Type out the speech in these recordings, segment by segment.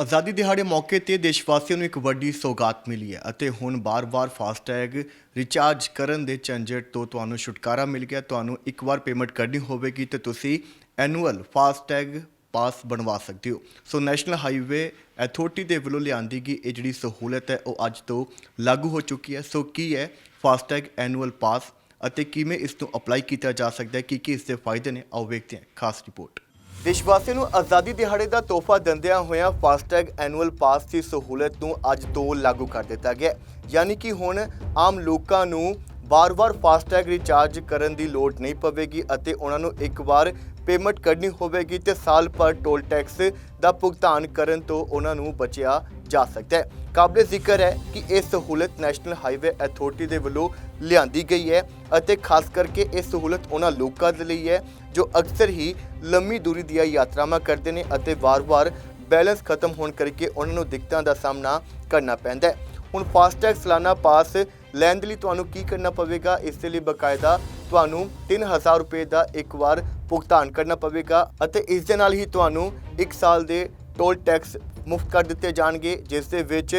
ਆਜ਼ਾਦੀ ਦਿਹਾੜੇ ਮੌਕੇ ਤੇ ਦੇਸ਼ ਵਾਸੀਆਂ ਨੂੰ ਇੱਕ ਵੱਡੀ ਸੌਗਾਤ ਮਿਲੀ ਹੈ ਅਤੇ ਹੁਣ ਬਾਰ-ਬਾਰ ਫਾਸਟੈਗ ਰਿਚਾਰਜ ਕਰਨ ਦੇ ਝੰਜਟ ਤੋਂ ਤੁਹਾਨੂੰ ਛੁਟਕਾਰਾ ਮਿਲ ਗਿਆ। ਤੁਹਾਨੂੰ ਇੱਕ ਵਾਰ ਪੇਮੈਂਟ ਕਰਨੀ ਹੋਵੇਗੀ ਤੇ ਤੁਸੀਂ ਐਨੂਅਲ ਫਾਸਟੈਗ ਪਾਸ ਬਣਵਾ ਸਕਦੇ ਹੋ। ਸੋ ਨੈਸ਼ਨਲ ਹਾਈਵੇ ਅਥਾਰਟੀ ਦੇ ਵੱਲੋਂ ਲਿਆਂਦੀ ਗਈ ਇਹ ਜਿਹੜੀ ਸਹੂਲਤ ਹੈ ਉਹ ਅੱਜ ਤੋਂ ਲਾਗੂ ਹੋ ਚੁੱਕੀ ਹੈ। ਸੋ ਕੀ ਹੈ ਫਾਸਟੈਗ ਐਨੂਅਲ ਪਾਸ ਅਤੇ ਕਿਵੇਂ ਇਸ ਨੂੰ ਅਪਲਾਈ ਕੀਤਾ ਜਾ ਸਕਦਾ ਹੈ? ਕੀ ਕੀ ਇਸ ਦੇ ਫਾਇਦੇ ਨੇ? ਆਓ ਵੇਖਦੇ ਹਾਂ। ਖਾਸ ਰਿਪੋਰਟ ਦੇਸ਼ ਵਾਸੀਆਂ ਨੂੰ ਆਜ਼ਾਦੀ ਦਿਹਾੜੇ ਦਾ ਤੋਹਫਾ ਦਿੰਦਿਆਂ ਹੋਇਆਂ ਫਾਸਟੈਗ ਐਨੂਅਲ ਪਾਸ ਦੀ ਸਹੂਲਤ ਨੂੰ ਅੱਜ ਤੋਂ ਲਾਗੂ ਕਰ ਦਿੱਤਾ ਗਿਆ ਯਾਨੀ ਕਿ ਹੁਣ ਆਮ ਲੋਕਾਂ ਨੂੰ ਵਾਰ-ਵਾਰ ਫਾਸਟੈਗ ਰਿਚਾਰਜ ਕਰਨ ਦੀ ਲੋੜ ਨਹੀਂ ਪਵੇਗੀ ਅਤੇ ਉਹਨਾਂ ਨੂੰ ਇੱਕ ਵਾਰ ਪੇਮੈਂਟ ਕਰਨੀ ਹੋਵੇਗੀ ਤੇ ਸਾਲ ਭਰ ਟੋਲ ਟੈਕਸ ਦਾ ਭੁਗਤਾਨ ਕਰਨ ਤੋਂ ਉਹਨਾਂ ਨੂੰ ਬਚਿਆ ਜਾ ਸਕਦਾ ਹੈ। ਕਾਬਲੇ ਜ਼ਿਕਰ ਹੈ ਕਿ ਇਹ ਸਹੂਲਤ ਨੈਸ਼ਨਲ ਹਾਈਵੇ ਅਥਾਰਟੀ ਦੇ ਵੱਲੋਂ ਲਿਆਂਦੀ ਗਈ ਹੈ ਅਤੇ ਖਾਸ ਕਰਕੇ ਇਹ ਸਹੂਲਤ ਉਹਨਾਂ ਲੋਕਾਂ ਦੇ ਲਈ ਹੈ ਜੋ ਅਕਸਰ ਹੀ ਲੰਮੀ ਦੂਰੀ ਦੀਆਂ ਯਾਤਰਾਵਾਂ ਕਰਦੇ ਨੇ ਅਤੇ ਵਾਰ-ਵਾਰ ਬੈਲੈਂਸ ਖਤਮ ਹੋਣ ਕਰਕੇ ਉਹਨਾਂ ਨੂੰ ਦਿੱਕਤਾਂ ਦਾ ਸਾਹਮਣਾ ਕਰਨਾ ਪੈਂਦਾ ਹੈ। ਹੁਣ ਫਾਸਟੈਗ ਸਾਲਾਨਾ ਪਾਸ ਲੈਣ ਦੇ ਲਈ ਤੁਹਾਨੂੰ ਕੀ ਕਰਨਾ ਪਵੇਗਾ? ਇਸ ਦੇ ਲਈ ਬਕਾਇਦਾ ਤੁਹਾਨੂੰ 3000 ਰੁਪਏ ਦਾ ਇੱਕ ਵਾਰ ਭੁਗਤਾਨ ਕਰਨਾ ਪਵੇਗਾ ਅਤੇ ਇਸ ਦੇ ਨਾਲ ਹੀ ਤੁਹਾਨੂੰ 1 ਸਾਲ ਦੇ ਟੋਲ ਟੈਕਸ ਮੁਫਤ ਕਰ ਦਿੱਤੇ ਜਾਣਗੇ, ਜਿਸ ਦੇ ਵਿੱਚ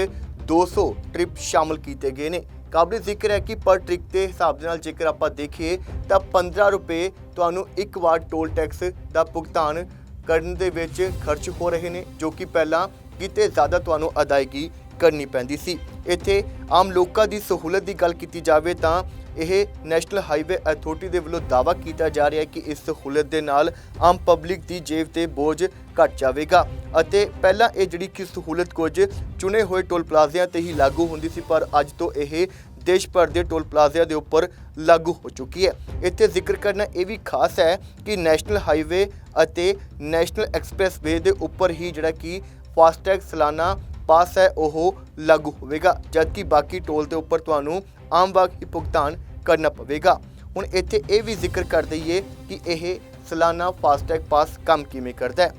200 ਟ੍ਰਿਪ ਸ਼ਾਮਲ ਕੀਤੇ ਗਏ ਨੇ। ਕਾਬਲੇ ਜ਼ਿਕਰ ਹੈ ਕਿ ਪਰ ਟ੍ਰਿਪ ਦੇ ਹਿਸਾਬ ਦੇ ਨਾਲ ਜੇਕਰ ਆਪਾਂ ਦੇਖੀਏ, ਤਾਂ 15 ਰੁਪਏ ਤੁਹਾਨੂੰ ਇੱਕ ਵਾਰ ਟੋਲ ਟੈਕਸ ਦਾ ਭੁਗਤਾਨ ਕਰਨ ਦੇ ਵਿੱਚ ਖਰਚ ਹੋ ਰਹੇ ਨੇ, ਜੋ ਕਿ ਪਹਿਲਾਂ ਕਿਤੇ ਜ਼ਿਆਦਾ ਤੁਹਾਨੂੰ ਅਦਾਇਗੀ ਕਰਨੀ ਪੈਂਦੀ ਸੀ। ਇੱਥੇ ਆਮ ਲੋਕਾਂ ਦੀ ਸਹੂਲਤ ਦੀ ਗੱਲ ਕੀਤੀ ਜਾਵੇ ਤਾਂ ਇਹ ਨੈਸ਼ਨਲ ਹਾਈਵੇ ਅਥਾਰਟੀ ਦੇ ਵੱਲੋਂ ਦਾਅਵਾ ਕੀਤਾ ਜਾ ਰਿਹਾ ਹੈ ਕਿ ਇਸ ਸਹੂਲਤ ਦੇ ਨਾਲ ਆਮ ਪਬਲਿਕ ਦੀ ਜੇਬ ਤੇ ਬੋਝ ਘਟ ਜਾਵੇਗਾ। ਅਤੇ ਪਹਿਲਾਂ ਇਹ ਜਿਹੜੀ ਕਿ ਸਹੂਲਤ ਕੁਝ ਚੁਣੇ ਹੋਏ ਟੋਲ ਪਲਾਜ਼ਿਆਂ ਤੇ ਹੀ ਲਾਗੂ ਹੁੰਦੀ ਸੀ, ਪਰ ਅੱਜ ਤੋਂ ਇਹ ਦੇਸ਼ ਭਰ ਦੇ ਟੋਲ ਪਲਾਜ਼ਿਆਂ ਦੇ ਉੱਪਰ ਲਾਗੂ ਹੋ ਚੁੱਕੀ ਹੈ। ਇੱਥੇ ਜ਼ਿਕਰ ਕਰਨਾ ਇਹ ਵੀ ਖਾਸ ਹੈ ਕਿ ਨੈਸ਼ਨਲ ਹਾਈਵੇ ਅਤੇ ਨੈਸ਼ਨਲ ਐਕਸਪ੍ਰੈਸਵੇ ਦੇ ਉੱਪਰ ਹੀ ਜਿਹੜਾ ਕਿ ਫਾਸਟੈਗ ਸਾਲਾਨਾ ਪਾਸ ਹੈ, ਉਹ ਲਾਗੂ ਹੋਵੇਗਾ। ਜਦਕਿ ਬਾਕੀ ਟੋਲ ਦੇ ਉੱਪਰ ਤੁਹਾਨੂੰ ਆਮ ਵਾਕ ਹੀ ਭੁਗਤਾਨ ਕਰਨਾ ਪਵੇਗਾ। ਹੁਣ ਇੱਥੇ ਇਹ ਵੀ ਜ਼ਿਕਰ ਕਰ ਦਈਏ ਕਿ ਇਹ ਸਾਲਾਨਾ ਫਾਸਟੈਗ ਪਾਸ ਕੰਮ ਕਿਵੇਂ ਕਰਦਾ ਹੈ।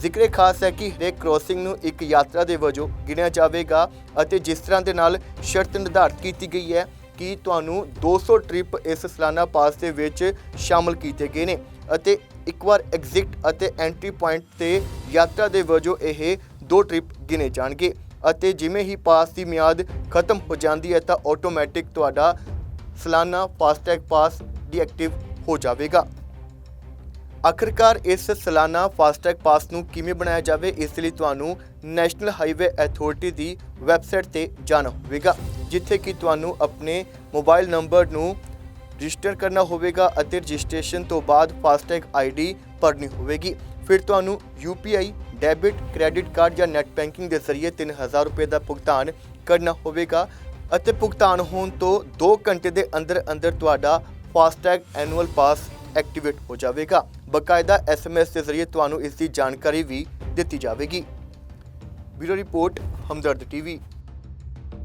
ਜ਼ਿਕਰੇ ਖਾਸ ਹੈ ਕਿ ਹਰੇਕ ਕ੍ਰੋਸਿੰਗ ਨੂੰ ਇੱਕ ਯਾਤਰਾ ਦੇ ਵਜੋਂ ਗਿਣਿਆ ਜਾਵੇਗਾ ਅਤੇ ਜਿਸ ਤਰ੍ਹਾਂ ਦੇ ਨਾਲ ਸ਼ਰਤ ਨਿਰਧਾਰਤ ਕੀਤੀ ਗਈ ਹੈ ਕਿ ਤੁਹਾਨੂੰ 200 ਟ੍ਰਿਪ ਇਸ ਸਾਲਾਨਾ ਪਾਸ ਦੇ ਵਿੱਚ ਸ਼ਾਮਲ ਕੀਤੇ ਗਏ ਨੇ ਅਤੇ ਇੱਕ ਵਾਰ ਐਗਜ਼ਿਟ ਅਤੇ ਐਂਟਰੀ ਪੁਆਇੰਟ ਤੇ ਯਾਤਰਾ ਦੇ ਵਜੋਂ ਇਹ ਦੋ ਟ੍ਰਿਪ ਗਿਣੇ ਜਾਣਗੇ ਅਤੇ ਜਿਵੇਂ ਹੀ ਪਾਸ ਦੀ ਮਿਆਦ ਖਤਮ ਹੋ ਜਾਂਦੀ ਹੈ ਤਾਂ ਆਟੋਮੈਟਿਕ ਤੁਹਾਡਾ ਸਾਲਾਨਾ ਫਾਸਟੈਗ ਪਾਸ ਡੀਐਕਟਿਵ ਹੋ ਜਾਵੇਗਾ। ਆਖਰਕਾਰ ਇਸ ਸਾਲਾਨਾ ਫਾਸਟੈਗ ਪਾਸ ਨੂੰ ਕਿਵੇਂ ਬਣਾਇਆ ਜਾਵੇ, ਇਸ ਲਈ ਤੁਹਾਨੂੰ ਨੈਸ਼ਨਲ ਹਾਈਵੇ ਅਥਾਰਟੀ ਦੀ ਵੈਬਸਾਈਟ ਤੇ ਜਾਣਾ ਹੋਵੇਗਾ, ਜਿੱਥੇ ਕਿ ਤੁਹਾਨੂੰ ਆਪਣੇ ਮੋਬਾਈਲ ਨੰਬਰ ਨੂੰ ਰਜਿਸਟਰ ਕਰਨਾ ਹੋਵੇਗਾ ਅਤੇ ਰਜਿਸਟ੍ਰੇਸ਼ਨ ਤੋਂ ਬਾਅਦ ਫਾਸਟੈਗ ਆਈਡੀ ਭਰਨੀ ਹੋਵੇਗੀ। ਫਿਰ ਤੁਹਾਨੂੰ UPI ਡੈਬਿਟ, ਕ੍ਰੈਡਿਟ ਕਾਰਡ ਜਾਂ ਨੈਟ ਬੈਂਕਿੰਗ ਦੇ ਜ਼ਰੀਏ 3000 ਰੁਪਏ ਦਾ ਭੁਗਤਾਨ ਕਰਨਾ ਹੋਵੇਗਾ ਅਤੇ ਭੁਗਤਾਨ ਹੋਣ ਤੋਂ 2 ਘੰਟੇ ਦੇ ਅੰਦਰ ਅੰਦਰ ਤੁਹਾਡਾ ਫਾਸਟੈਗ ਐਨੂਅਲ ਪਾਸ ਐਕਟੀਵੇਟ ਹੋ ਜਾਵੇਗਾ। ਬਕਾਇਦਾ SMS ਦੇ ਜ਼ਰੀਏ ਤੁਹਾਨੂੰ ਇਸ ਦੀ ਜਾਣਕਾਰੀ ਵੀ ਦਿੱਤੀ ਜਾਵੇਗੀ। Bureau report, Hamdard TV.